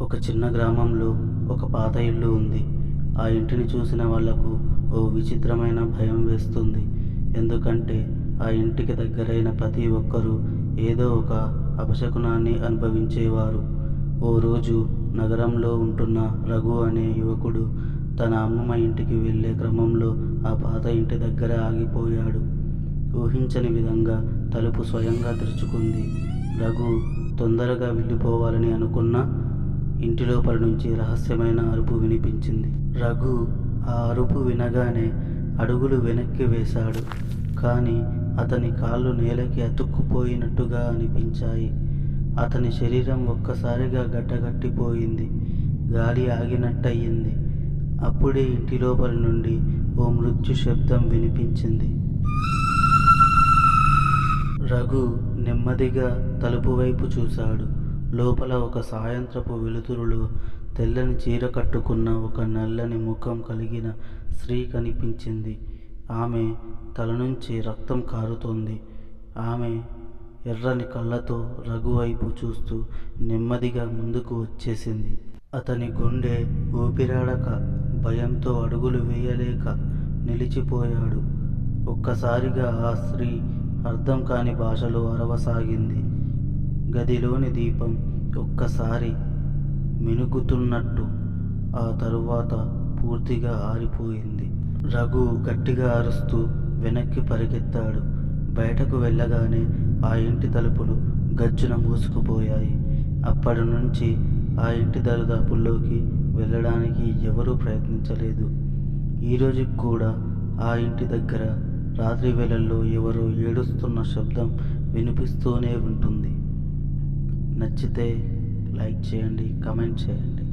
ఒక చిన్న గ్రామంలో ఒక పాత ఇల్లు ఉంది. ఆ ఇంటిని చూసిన వాళ్ళకు ఓ విచిత్రమైన భయం వేస్తుంది. ఎందుకంటే ఆ ఇంటికి దగ్గరైన ప్రతి ఒక్కరూ ఏదో ఒక అపశకునాన్ని అనుభవించేవారు. ఓ రోజు నగరంలో ఉంటున్న రఘు అనే యువకుడు తన అమ్మమ్మ ఇంటికి వెళ్ళే క్రమంలో ఆ పాత ఇంటి దగ్గర ఆగిపోయాడు. ఊహించని విధంగా తలుపు స్వయంగా తెరుచుకుంది. రఘు తొందరగా వెళ్ళిపోవాలని అనుకున్నా ఇంటి లోపల నుంచి రహస్యమైన అరుపు వినిపించింది. రఘు ఆ అరుపు వినగానే అడుగులు వెనక్కి వేశాడు. కానీ అతని కాళ్ళు నేలకి అతుక్కుపోయినట్టుగా అనిపించాయి. అతని శరీరం ఒక్కసారిగా గడ్డగట్టిపోయింది. గాలి ఆగినట్టయింది. అప్పుడే ఇంటి లోపల నుండి ఓ మృత్యు శబ్దం వినిపించింది. రఘు నెమ్మదిగా తలుపు వైపు చూశాడు. లోపల ఒక సాయంత్రపు వెలుతురులో తెల్లని చీర కట్టుకున్న ఒక నల్లని ముఖం కలిగిన స్త్రీ కనిపించింది. ఆమె తల నుంచి రక్తం కారుతోంది. ఆమె ఎర్రని కళ్ళతో రఘువైపు చూస్తూ నెమ్మదిగా ముందుకు వచ్చేసింది. అతని గుండె ఊపిరాడక భయంతో అడుగులు వేయలేక నిలిచిపోయాడు. ఒక్కసారిగా ఆ స్త్రీ అర్థం కాని భాషలో అరవసాగింది. గదిలోని దీపం ఒక్కసారి మినుగుతున్నట్టు ఆ తరువాత పూర్తిగా ఆరిపోయింది. రఘు గట్టిగా అరుస్తూ వెనక్కి పరిగెత్తాడు. బయటకు వెళ్ళగానే ఆ ఇంటి తలుపులు గజ్జున మూసుకుపోయాయి. అప్పటి నుంచి ఆ ఇంటి దరిదాపుల్లోకి వెళ్ళడానికి ఎవరూ ప్రయత్నించలేదు. ఈరోజు కూడా ఆ ఇంటి దగ్గర రాత్రి వేళల్లో ఎవరో ఏడుస్తున్న శబ్దం వినిపిస్తూనే ఉంటుంది. నచ్చితే లైక్ చేయండి కమెంట్ చేయండి.